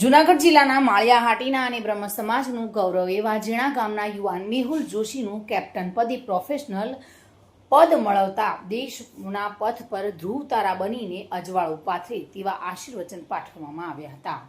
જુનાગઢ જિલ્લાના માળિયા હાટીના અને બ્રહ્મ સમાજનું ગૌરવ એવા ઝીણા ગામના યુવાન મેહુલ જોશીનું કેપ્ટન પદે પ્રોફેશનલ પદ મળવતા દેશના પથ પર ધ્રુવ તારા બનીને અજવાળું પાથરે તેવા આશીર્વચન પાઠવવામાં આવ્યા હતા.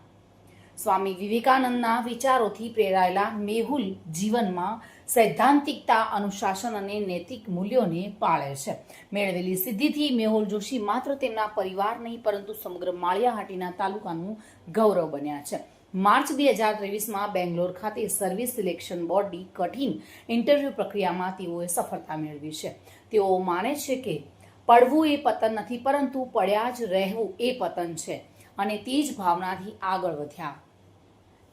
સ્વામી વિવેકાનંદના વિચારોથી પ્રેરાયેલા મેહુલ જીવનમાં સૈદ્ધાંતિકતા, અનુશાસન અને નૈતિક મૂલ્યોને પાળે છે. મેળવેલી સિદ્ધિથી મેહુલ જોશી માત્ર તેમના પરિવાર નહીં, પરંતુ સમગ્ર માળિયાહાટીના તાલુકાનું ગૌરવ બન્યા છે. માર્ચ બે હજાર ત્રેવીસમાં બેંગ્લોર ખાતે સર્વિસ સિલેક્શન બોર્ડની કઠિન ઇન્ટરવ્યૂ પ્રક્રિયામાં તેઓએ સફળતા મેળવી છે. તેઓ માને છે કે પડવું એ પતન નથી, પરંતુ પડ્યા જ રહેવું એ પતન છે અને તે જ ભાવનાથી આગળ વધ્યા.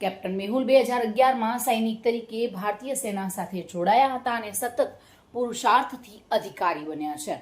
કેપ્ટન મેહુલ બે હજાર અગિયારમાં સૈનિક તરીકે ભારતીય સેના સાથે જોડાયા હતા અને સતત પુરુષાર્થથી અધિકારી બન્યા છે.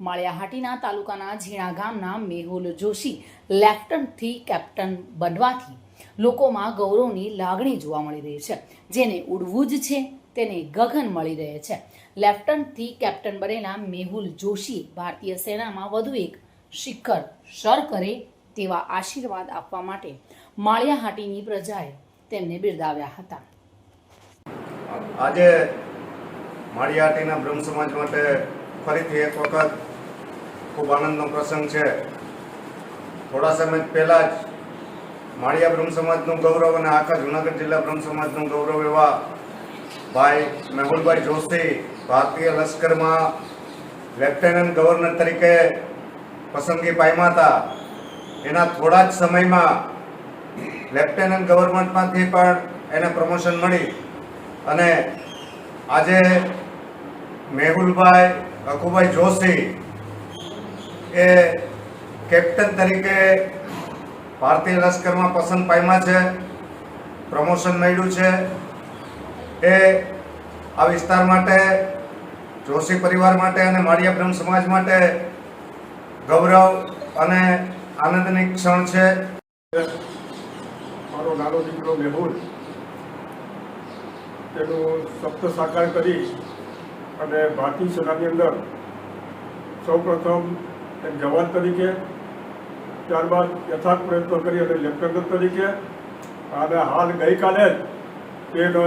માળિયાહાટીના તાલુકાના ઝીણા ગામના મેહુલ જોશી લેફ્ટનન્ટથી કેપ્ટન બનવાથી લોકોમાં ગૌરવની લાગણી જોવા મળી રહી છે. જેને ઉડવું જ છે, તેને ગગન મળી રહે છે. લેફ્ટનન્ટથી કેપ્ટન બનેલા મેહુલ જોશી ભારતીય સેનામાં વધુ એક શિખર સર કરે તેવા આશીર્વાદ આપવા માટે માળિયાહાટીની પ્રજાએ તેમને બિરદાવ્યા હતા. આજે માળિયાહાટીના બ્રહ્મ સમાજ માટે ફરીથી એક વખત ખૂબ આનંદનો પ્રસંગ છે. થોડા સમય પહેલા જ માળિયા બ્રહ્મ સમાજનું ગૌરવ અને આખા જુનાગઢ જિલ્લા બ્રહ્મ સમાજનું ગૌરવ એવા ભાઈ મેહુલભાઈ જોશી ભારતીય લશ્કરમાં લેફ્ટનન્ટ ગવર્નર તરીકે પસંદગી પામ્યા હતા. એના થોડા જ સમયમાં લેફ્ટનન્ટ ગવર્મેન્ટમાંથી પણ એને પ્રમોશન મળી. અને આજે મેહુલભાઈ અખુભાઈ જોશી એ કેપ્ટન તરીકે ભારતીય લશ્કરમાં પસંદ પામ્યા છે, પ્રમોશન મળ્યું છે. એ આ વિસ્તાર માટે, જોશી પરિવાર માટે અને માળિયા બ્રહ્મ સમાજ માટે ગૌરવ અને આનંદની ક્ષણ છે. મારો નાનો દીકરો મેહુલ તેનું સપ્ત સાકાર કરી અને ભારતીય સેનાની અંદર સૌપ્રથમ એક જવાન તરીકે, ત્યારબાદ યથાર્થ પ્રયત્નો કરી અને લેફ્ટનન્ટ તરીકે અને હાલ ગઈકાલે જ તેનો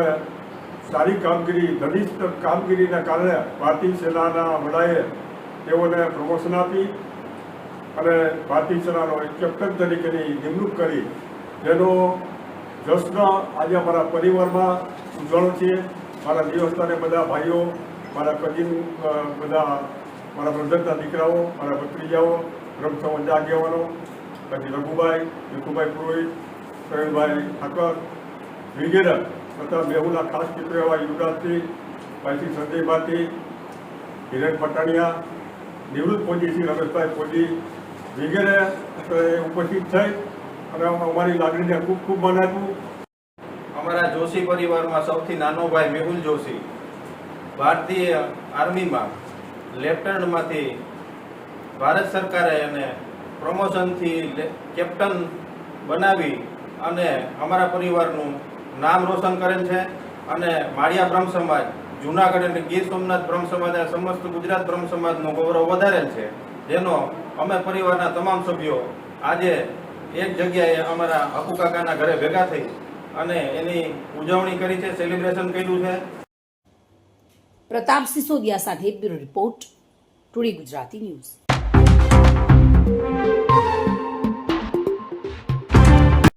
સારી કામગીરી ઘનિષ્ઠ કામગીરીના કારણે ભારતીય સેનાના વડાએ તેઓને પ્રમોશન આપી અને ભારતીય સેનાનો કેપ્ટન તરીકેની નિમણૂક કરી. જેનો જશ્ન આજે અમારા પરિવારમાં ઉજવણો છે. મારા દિવસના બધા ભાઈઓ, મારા કજીન બધા મારા બ્રધરના દીકરાઓ, મારા ભત્રીજાઓ બ્રહ્મસમાજ આગેવાનો, પછી રઘુભાઈ ભીખુભાઈ પુરોહિત, પ્રવીણભાઈ ઠાકર વગેરે તથા મેહુના ખાસ મિત્રો એવા યુવરાજસિંહ પછી સંજય ભાતી હિરેન પટાણિયા, નિવૃત્ત ફોજી શ્રી રમેશભાઈ ફોજી વગેરે ઉપસ્થિત થઈ અને અમારી લાગણીને ખૂબ ખૂબ મનાવ્યું અમારા જોશી પરિવારમાં સૌથી નાનો ભાઈ મેહુલ જોશી. ભારતીય આર્મીમાં લેફ્ટનન્ટમાંથી ભારત સરકારે એને પ્રમોશનથી કેપ્ટન બનાવી અને અમારા પરિવારનું નામ રોશન કરેલ છે. અને માળિયા બ્રહ્મ સમાજ, જુનાગઢ અને ગીર સોમનાથ બ્રહ્મ સમાજ અને સમસ્ત ગુજરાત બ્રહ્મ સમાજનું ગૌરવ વધારેલ છે. જેનો અમે પરિવારના તમામ સભ્યો આજે એક જગ્યાએ અમારા હકુ ઘરે ભેગા થઈ અને એની ઉજવણી કરી છે સેલિબ્રેશન કર્યું છે. પ્રતાપ સિસોદિયા સાથે bureau report, today Gujarati news.